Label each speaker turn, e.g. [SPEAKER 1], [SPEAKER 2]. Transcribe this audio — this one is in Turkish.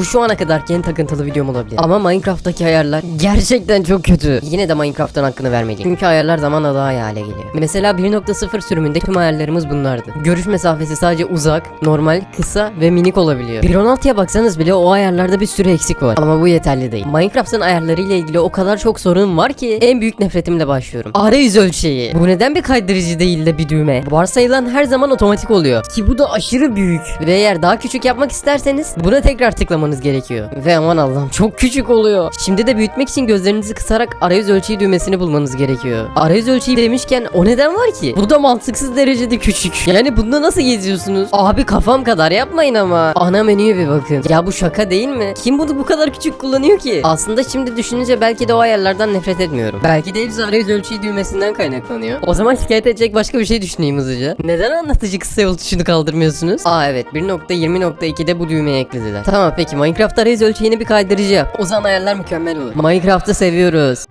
[SPEAKER 1] Bu şu ana kadarki en takıntılı videom olabilir. Ama Minecraft'taki ayarlar gerçekten çok kötü. Yine de Minecraft'ın hakkını vermeyeceğim. Çünkü ayarlar zamanla daha iyi hale geliyor. Mesela 1.0 sürümünde tüm ayarlarımız bunlardı. Görüş mesafesi sadece uzak, normal, kısa ve minik olabiliyor. 1.16'ya baksanız bile o ayarlarda bir sürü eksik var. Ama bu yeterli değil. Minecraft'ın ayarlarıyla ilgili o kadar çok sorun var ki en büyük nefretimle başlıyorum. Arayüz ölçeği. Bu neden bir kaydırıcı değil de bir düğme? Varsayılan her zaman otomatik oluyor. Ki bu da aşırı büyük. Ve eğer daha küçük yapmak isterseniz buna tekrar tıklamanız gerekiyor. Ve aman Allah'ım çok küçük oluyor. Şimdi de büyütmek için gözlerinizi kısarak arayüz ölçeği düğmesini bulmanız gerekiyor. Arayüz ölçeği demişken o neden var ki? Bu da mantıksız derecede küçük. Yani bunda nasıl geziyorsunuz? Abi kafam kadar yapmayın ama. Ana menüye bir bakın. Ya bu şaka değil mi? Kim bunu bu kadar küçük kullanıyor ki? Aslında şimdi düşününce belki de o ayarlardan nefret etmiyorum. Belki de hepsi arayüz ölçeği düğmesinden kaynaklanıyor. O zaman şikayet edecek başka bir şey düşüneyim hızlıca. Neden anlatıcı kısa yol tuşunu kaldırmıyorsunuz? Aa evet 1.20.2'de bu düğmeyi eklediler. Tamam peki Minecraft arayüz ölçeğini bir kaydırıcı yap. O zaman ayarlar mükemmel olur. Minecraft'ı seviyoruz.